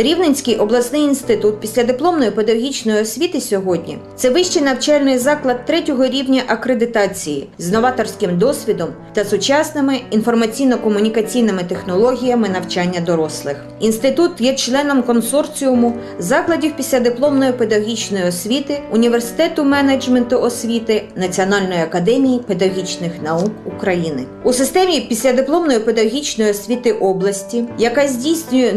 Рівненський обласний інститут післядипломної педагогічної освіти сьогодні це вищий навчальний заклад третього рівня акредитації з новаторським досвідом та сучасними інформаційно-комунікаційними технологіями навчання дорослих. Інститут є членом консорціуму закладів післядипломної педагогічної освіти, університету менеджменту освіти Національної академії педагогічних наук України. У системі післядипломної педагогічної освіти області, яка здійснює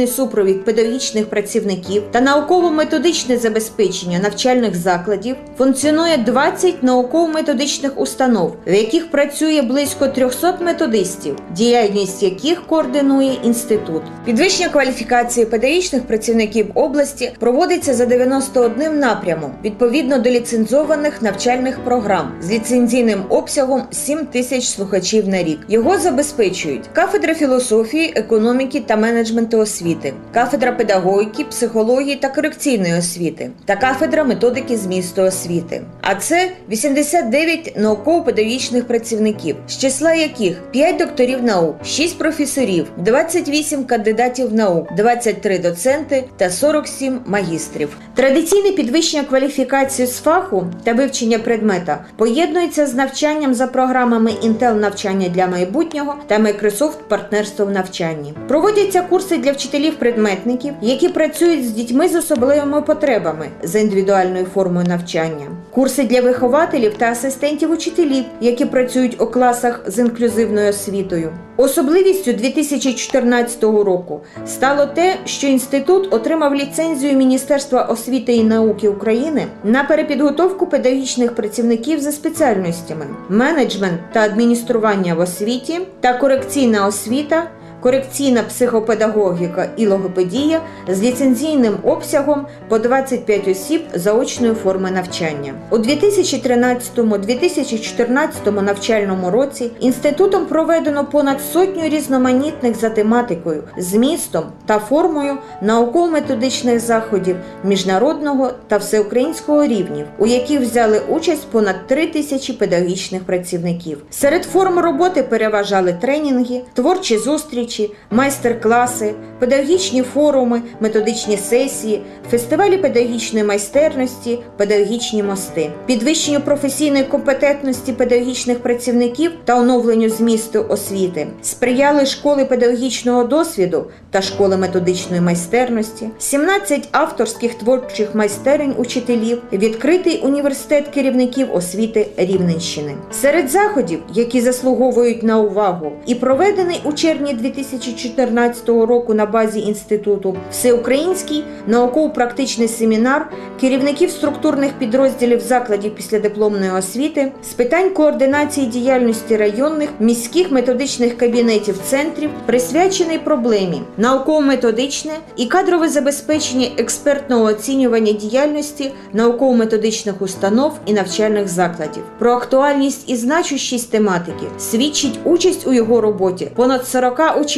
науково-методичний супровід педагогічних працівників та науково-методичне забезпечення навчальних закладів, функціонує 20 науково-методичних установ, в яких працює близько 300 методистів, діяльність яких координує інститут. Підвищення кваліфікації педагогічних працівників області проводиться за 91 напрямом відповідно до ліцензованих навчальних програм з ліцензійним обсягом 7 тисяч слухачів на рік. Його забезпечують кафедра філософії, економіки та менеджменту освіти, кафедра педагогіки, психології та корекційної освіти та кафедра методики змісту освіти. А це 89 науково-педагогічних працівників, з числа яких 5 докторів наук, 6 професорів, 28 кандидатів наук, 23 доценти та 47 магістрів. Традиційне підвищення кваліфікації з фаху та вивчення предмета поєднується з навчанням за програмами Intel навчання для майбутнього та Microsoft партнерство в навчанні. Проводяться курси для вчителів-предметників, які працюють з дітьми з особливими потребами за індивідуальною формою навчання. Курси для вихователів та асистентів учителів, які працюють у класах з інклюзивною освітою. Особливістю 2014 року стало те, що інститут отримав ліцензію Міністерства освіти і науки України на перепідготовку педагогічних працівників за спеціальностями менеджмент та адміністрування в освіті та корекційна освіта. Корекційна психопедагогіка і логопедія з ліцензійним обсягом по 25 осіб заочної форми навчання. У 2013-2014 навчальному році інститутом проведено понад сотню різноманітних за тематикою, змістом та формою науково-методичних заходів міжнародного та всеукраїнського рівнів, у яких взяли участь понад 3 тисячі педагогічних працівників. Серед форм роботи переважали тренінги, творчі зустрічі, майстер-класи, педагогічні форуми, методичні сесії, фестивалі педагогічної майстерності, педагогічні мости, підвищенню професійної компетентності педагогічних працівників та оновленню змісту освіти, сприяли школи педагогічного досвіду та школи методичної майстерності, 17 авторських творчих майстерень учителів, відкритий університет керівників освіти Рівненщини. Серед заходів, які заслуговують на увагу, і проведений у червні 2014 року на базі інституту всеукраїнський науково-практичний семінар керівників структурних підрозділів закладів післядипломної освіти з питань координації діяльності районних міських методичних кабінетів центрів, присвячений проблемі науково-методичне і кадрове забезпечення експертного оцінювання діяльності науково-методичних установ і навчальних закладів. Про актуальність і значущість тематики свідчить участь у його роботі понад 40 учасників,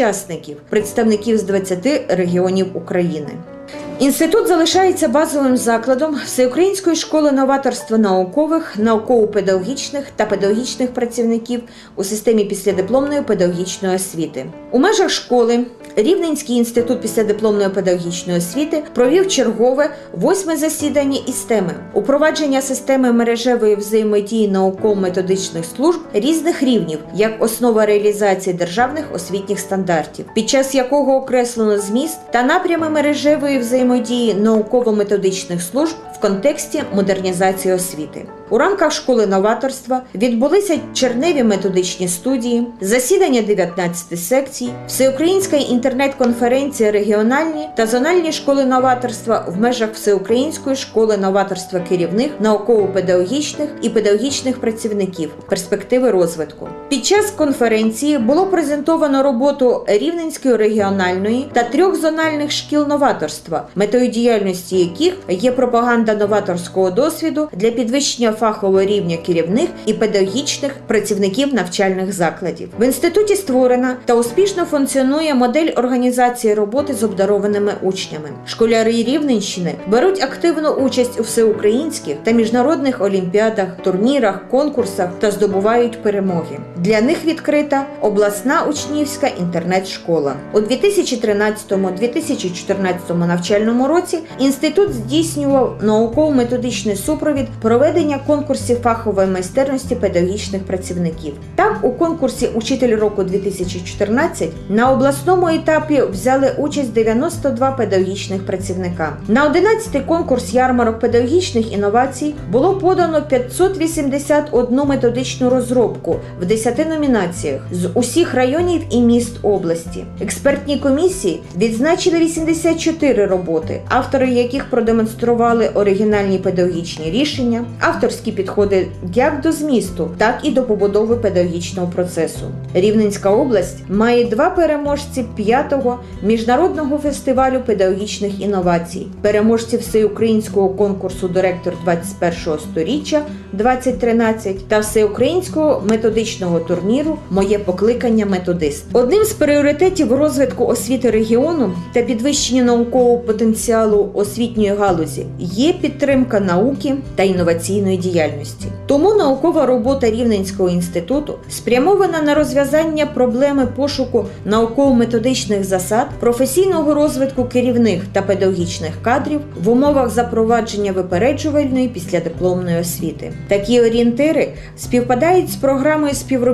представників з 20 регіонів України. Інститут залишається базовим закладом Всеукраїнської школи новаторства наукових, науково-педагогічних та педагогічних працівників у системі післядипломної педагогічної освіти. У межах школи Рівненський інститут післядипломної педагогічної освіти провів чергове восьме засідання із теми упровадження системи мережевої взаємодії науково-методичних служб різних рівнів як основа реалізації державних освітніх стандартів, під час якого окреслено зміст та напрями мережевої взаємодії науково-методичних служб в контексті модернізації освіти. У рамках школи новаторства відбулися черневі методичні студії, засідання 19 секцій, всеукраїнська інтернет-конференція регіональні та зональні школи новаторства в межах Всеукраїнської школи новаторства керівних, науково-педагогічних і педагогічних працівників, перспективи розвитку. Під час конференції було презентовано роботу Рівненської регіональної та трьох зональних шкіл новаторства, метою діяльності яких є пропаганда новаторського досвіду для підвищення фахового рівня керівних і педагогічних працівників навчальних закладів. В інституті створена та успішно функціонує модель організації роботи з обдарованими учнями. Школяри Рівненщини беруть активну участь у всеукраїнських та міжнародних олімпіадах, турнірах, конкурсах та здобувають перемоги. Для них відкрита обласна учнівська інтернет-школа. У 2013-2014 навчальному році інститут здійснював науково-методичний супровід проведення конкурсів фахової майстерності педагогічних працівників. Так, у конкурсі Учитель року 2014 на обласному етапі взяли участь 92 педагогічних працівника. На 11-й конкурс ярмарок педагогічних інновацій було подано 581 методичну розробку в 10 номінаціях з усіх районів і міст області. Експертні комісії відзначили 84 роботи, автори яких продемонстрували оригінальні педагогічні рішення, авторські підходи як до змісту, так і до побудови педагогічного процесу. Рівненська область має два переможці п'ятого міжнародного фестивалю педагогічних інновацій, переможці всеукраїнського конкурсу Директор 21-го сторіччя 2013 та всеукраїнського методичного турніру Моє покликання методист. Одним з пріоритетів розвитку освіти регіону та підвищення наукового потенціалу освітньої галузі є підтримка науки та інноваційної діяльності. Тому наукова робота Рівненського інституту спрямована на розв'язання проблеми пошуку науково-методичних засад, професійного розвитку керівних та педагогічних кадрів в умовах запровадження випереджувальної післядипломної освіти. Такі орієнтири співпадають з програмою співробітництва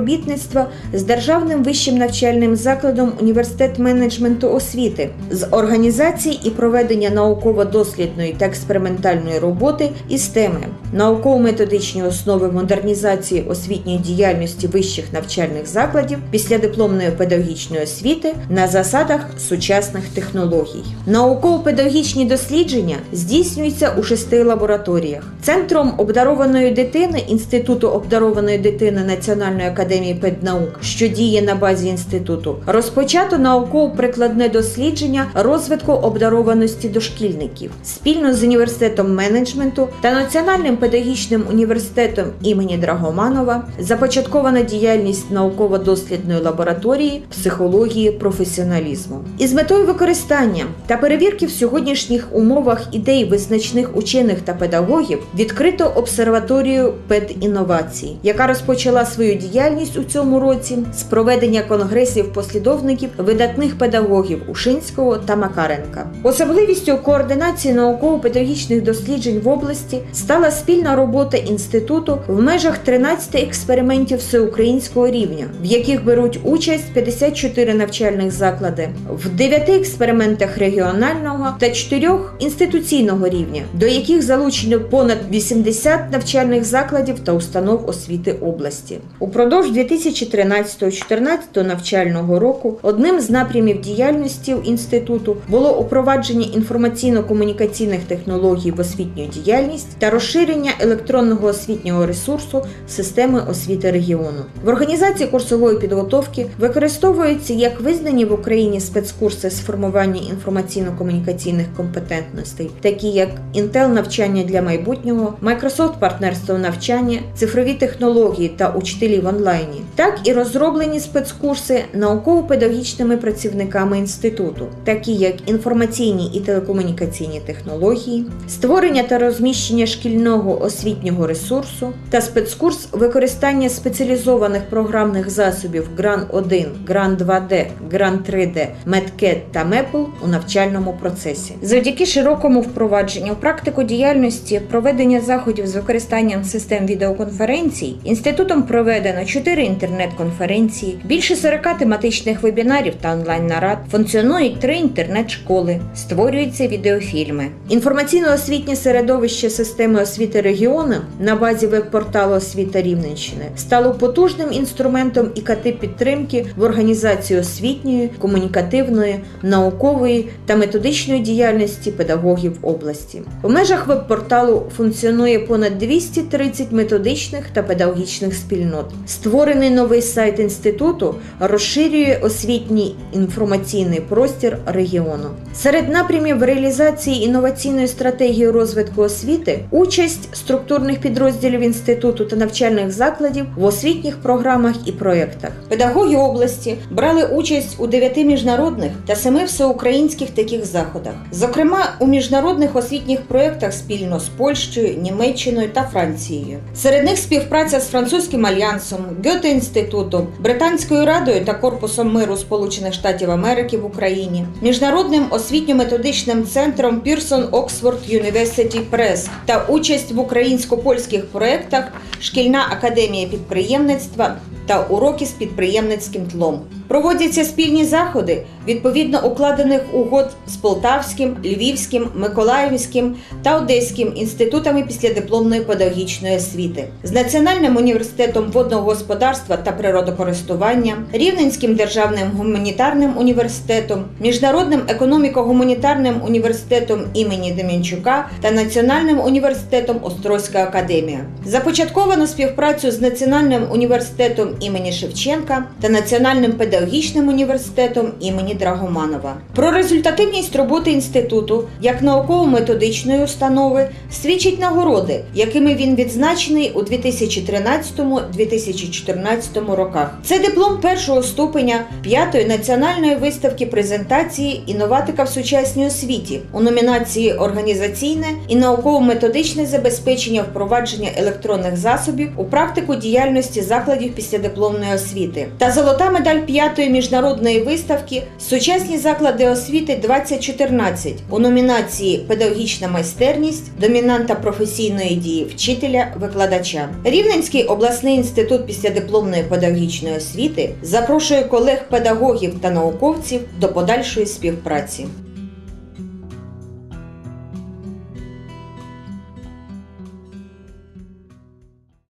з державним вищим навчальним закладом університет менеджменту освіти з організації і проведення науково-дослідної та експериментальної роботи із теми науково-методичні основи модернізації освітньої діяльності вищих навчальних закладів післядипломної педагогічної освіти на засадах сучасних технологій. Науково-педагогічні дослідження здійснюються у шести лабораторіях. Центром обдарованої дитини Інституту обдарованої дитини Національної академії педнаук, що діє на базі інституту, розпочато науково-прикладне дослідження розвитку обдарованості дошкільників спільно з університетом менеджменту та Національним педагогічним університетом імені Драгоманова започаткована діяльність науково-дослідної лабораторії психології професіоналізму. Із метою використання та перевірки в сьогоднішніх умовах ідей визначних учених та педагогів відкрито обсерваторію педінновацій, яка розпочала свою діяльність у цьому році з проведення конгресів послідовників видатних педагогів Ушинського та Макаренка. Особливістю координації науково-педагогічних досліджень в області стала спільна робота інституту в межах 13 експериментів всеукраїнського рівня, в яких беруть участь 54 навчальних заклади, в 9 експериментах регіонального та 4 інституційного рівня, до яких залучено понад 80 навчальних закладів та установ освіти області. Упродовж 2013-2014 навчального року одним з напрямів діяльності інституту було упровадження інформаційно-комунікаційних технологій в освітню діяльність та розширення електронного освітнього ресурсу системи освіти регіону. В організації курсової підготовки використовуються як визнані в Україні спецкурси з формування інформаційно-комунікаційних компетентностей, такі як Intel навчання для майбутнього, Microsoft партнерство навчання, цифрові технології та учителі в онлайні, так і розроблені спецкурси науково-педагогічними працівниками інституту, такі як інформаційні і телекомунікаційні технології, створення та розміщення шкільного освітнього ресурсу та спецкурс використання спеціалізованих програмних засобів GRAN 1, GRAN 2D, GRAN 3D, MedCat та MEPL у навчальному процесі. Завдяки широкому впровадженню в практику діяльності проведення заходів з використанням систем відеоконференцій інститутом проведено 4 інтернет-конференції, більше 40 тематичних вебінарів та онлайн-нарад, функціонують 3 інтернет-школи, створюються відеофільми. Інформаційно-освітнє середовище системи освіти регіону на базі веб-порталу Освіта Рівненщини стало потужним інструментом ІКТ підтримки в організації освітньої, комунікативної, наукової та методичної діяльності педагогів області. В межах веб-порталу функціонує понад 230 методичних та педагогічних спільнот. Створений новий сайт інституту розширює освітній інформаційний простір регіону. Серед напрямів реалізації інноваційної стратегії розвитку освіти участь структурних підрозділів інституту та навчальних закладів в освітніх програмах і проєктах. Педагоги області брали участь у дев'яти міжнародних та семи всеукраїнських таких заходах, зокрема у міжнародних освітніх проєктах спільно з Польщею, Німеччиною та Францією. Серед них співпраця з французьким альянсом, Гьоте-інститутом, Британською радою та Корпусом миру Сполучених Штатів Америки в Україні, міжнародним освітньо-методичним центром Pearson Oxford University Press та участь в українсько-польських проєктах Шкільна академія підприємництва та уроки з підприємницьким тлом. Проводяться спільні заходи відповідно укладених угод з Полтавським, Львівським, Миколаївським та Одеським інститутами післядипломної педагогічної освіти, з Національним університетом водного господарства та природокористування, Рівненським державним гуманітарним університетом, Міжнародним економіко-гуманітарним університетом імені Демінчука та Національним університетом Острозька академія. Започатковано співпрацю з Національним університетом імені Шевченка та Національним педагогічним університетом імені Драгоманова. Про результативність роботи інституту як науково-методичної установи свідчать нагороди, якими він відзначений у 2013-2014 роках. Це диплом першого ступеня п'ятої національної виставки презентації інноватика в сучасній освіті у номінації Організаційне і науково-методичне забезпечення впровадження електронних засобів у практику діяльності закладів післядипломної освіти та золота медаль п'ятої міжнародної виставки Сучасні заклади освіти 2014 у номінації Педагогічна майстерність домінанта професійної дії вчителя викладача. Рівненський обласний інститут післядипломної педагогічної освіти запрошує колег педагогів та науковців до подальшої співпраці.